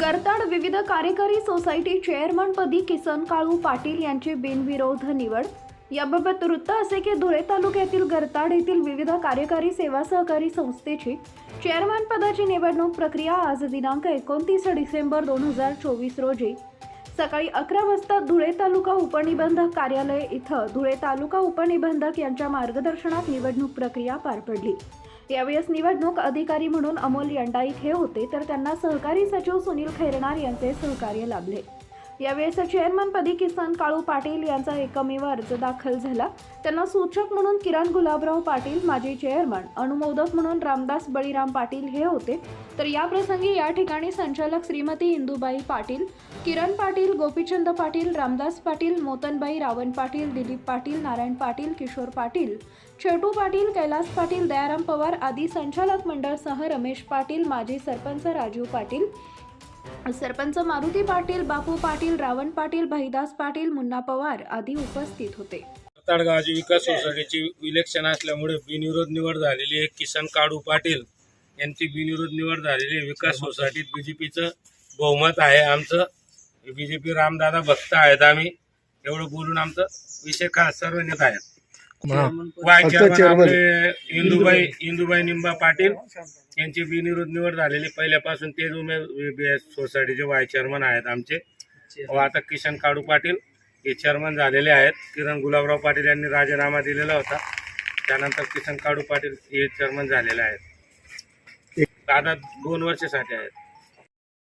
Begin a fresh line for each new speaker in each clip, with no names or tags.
गरताड विविध कार्यकारी सोसायटी चेअरमनपदी किसन काळू पाटील यांची बिनविरोध निवड. याबाबत वृत्त असे की धुळे तालुक्यातील गरताड येथील विविध कार्यकारी सेवा सहकारी संस्थेची चेअरमन पदाची निवडणूक प्रक्रिया आज दिनांक एकोणतीस डिसेंबर दोन हजार चोवीस रोजी. सकाळी अकरा वाजता धुळे तालुका उपनिबंधक कार्यालय इथं धुळे तालुका उपनिबंधक यांच्या मार्गदर्शनात निवडणूक प्रक्रिया पार पडली. त्यावेळेस निवडणूक अधिकारी म्हणून अमोल यंडाईक हे होते तर त्यांना सहकारी सचिव सुनील खैरनार यांचे सहकार्य लाभले. यावेळेस चेअरमनपदी किसन काळू पाटील यांचा एकमेव अर्ज दाखल झाला. त्यांना सूचक म्हणून किरण गुलाबराव पाटील माजी चेअरमन अनुमोदक म्हणून रामदास बळीराम पाटील हे होते. तर या प्रसंगी या ठिकाणी संचालक श्रीमती इंदुबाई पाटील किरण पाटील गोपीचंद पाटील रामदास पाटील मोतनबाई रावण पाटील दिलीप पाटील नारायण पाटील किशोर पाटील छोटू पाटील कैलास पाटील दयाराम पवार आदी संचालक मंडळसह रमेश पाटील माजी सरपंच राजू पाटील सरपंच मारुती पाटील बापू पाटील रावण पाटील भाईदास पाटील मुन्ना पवार आदी उपस्थित होते.
ताडगावाची विकास सोसायटीची इलेक्शन असल्यामुळे बिनविरोध निवड झालेली आहे. किसन काडू पाटील यांची बिनविरोध निवड झालेली आहे. विकास सोसायटीत बीजेपीचं बहुमत आहे आमचं. बीजेपी रामदादा भक्त आहेत आम्ही. एवढं बोलून आमचं विषय का सर्व नेत आहेत. इंदुबाई इंदुबाई निंबा पाटील यांची बिनविरोध निवड झालेली. पहिल्यापासून तेच उमेद सोसायटीचे वाय चेअरमन आहेत आमचे. व आता किशन काडू पाटील हे चेअरमन झालेले आहेत. किरण गुलाबराव पाटील यांनी राजीनामा दिलेला होता. त्यानंतर किसन काडू पाटील हे चेअरमन झालेले आहेत. आता दोन वर्षासाठी आहेत.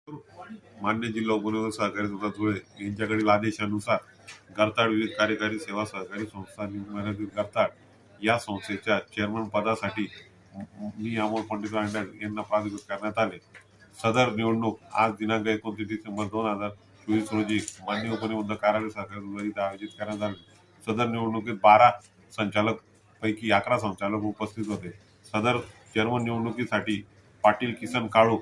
मान्य जिल्हा उपनगर सहकारी संस्था धुळे यांच्याकडील आदेशानुसार गरताड विविध कार्यकारी सेवा सहकारी संस्था नियमित गरताड या संस्थेच्या चेअरमन पदासाठी मी अमोल पंडित अंडर यांना प्राधिकृत करण्यात आले. सदर निवडणूक आज दिनांक एकोणतीस डिसेंबर दोन हजार चोवीस रोजी मान्य उपनिबंधक कार्यालय सहकारी संस्था इथे आयोजित करण्यात आले. सदर निवडणुकीत बारा संचालक पैकी अकरा संचालक उपस्थित होते. सदर चेअरमन निवडणुकीसाठी पाटील किसन काळू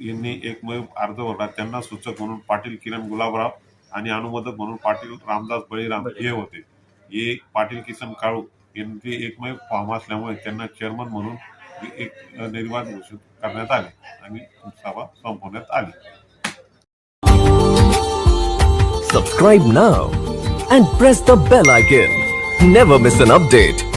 यांनी एकमेव अर्ज भरला त्यांना सूचक म्हणून पाटील किरण गुलाबराव आणि अनुमोदक म्हणून पाटील रामदास बळीराम हे होते हे पाटील किसन काळू यांचे एकमेव फॉर्म असल्यामुळे त्यांना चेअरमन म्हणून एक निर्वाद घोषित करण्यात आले आणि सभा संपवण्यात आली
Subscribe now and press the bell icon. Never miss an update.